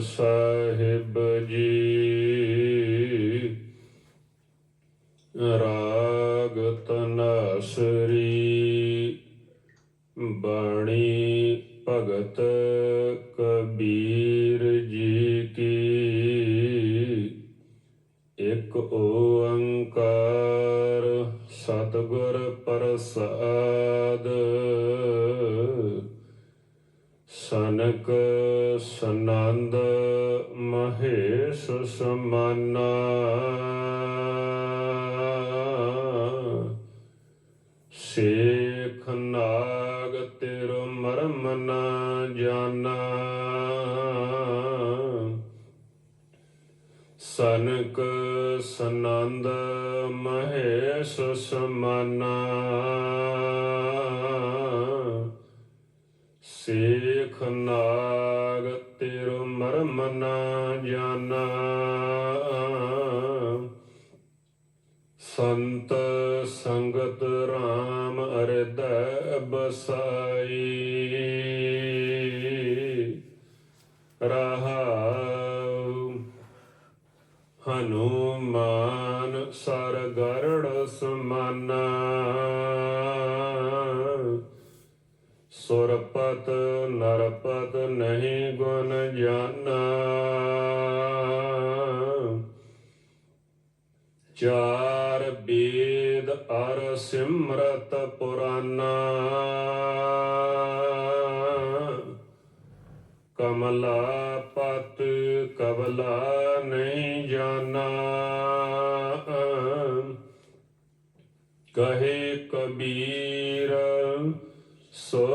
ਸਾਹਿਬ ਜੀ। ਰਾਗ ਤਨਾਸਰੀ ਬਾਣੀ ਭਗਤ ਕਬੀਰ ਜੀ ਕੀ। ਇੱਕ ਓੰਕਾਰ ਸਤਿਗੁਰ ਪ੍ਰਸਾਦ ਸਨਕ ਸਨੰਦ ਮਹੇਸ਼ ਸਮਾਨਾ। ਸੇਖ ਨਾਗ ਤੇਰ ਮਰਮ ਨ ਜਾਣਾ ਸਨਕ ਸਨੰਦ ਮਹੇਸ਼ ਸਮਾਨਾ। ਜਾਣਾ ਸੰਤ ਸੰਗਤ RAM ਅਰਦੈ ਬਸਾਈ ਰਹਾਉ ਹਨੂਮਾਨ ਸਰ ਗਰੜ ਸਮਾਨਾ ਸੁਰਪਤ ਨਰਪਤ ਨਹੀਂ ਗੁਣ ਜਾਨਾ ਚਾਰ ਬੇਦ ਅਰ ਸਿਮਰਤ ਪੁਰਾਨਾ। ਕਮਲਾ ਪਤ ਕਬਲਾ ਨਹੀਂ ਜਾਣਾ ਕਹੇ ਕਬੀਰ, ਸੋ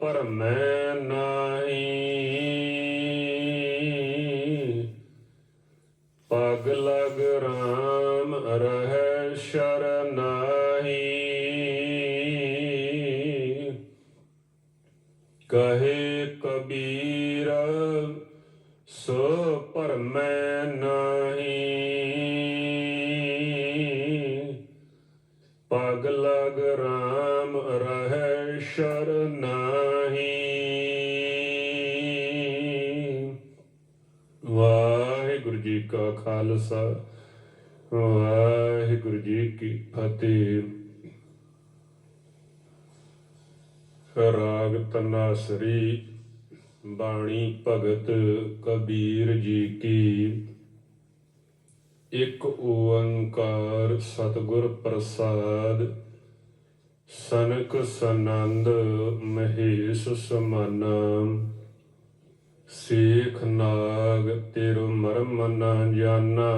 ਪਰਮੈ ਨਾਹੀ। ਪਗ ਲਗ ਰਾਮ ਰਹਿ ਸ਼ਰਨਾਹੀ ਕਹੇ ਕਬੀਰ, ਸੋ ਪਰਮੈ ਨਾਹੀ। ਪਗ ਲਗ ਰਾਮ ਰਹਿ ਸ਼ਰਨਾਹੀ ਵਾਹਿਗੁਰੂ ਜੀ ਕਾ ਖਾਲਸਾ, ਵਾਹਿ ਕੀ ਫਤਿਹ ਰਾਗ ਤਨਾਸਰੀ ਬਾਣੀ ਭਗਤ ਕਬੀਰ ਜੀ ਕੀ। ਇੱਕ ਓੰਕਾਰ ਸਤਿਗੁਰ ਪ੍ਰਸਾਦ, ਸਨਕ ਸਨੰਦ ਮਹੇਸ਼ ਸਮਾਨਾ। ਸੇਖ ਨਾਗ ਤੇਰੋ ਮਰਮ ਨ ਜਾਣਾ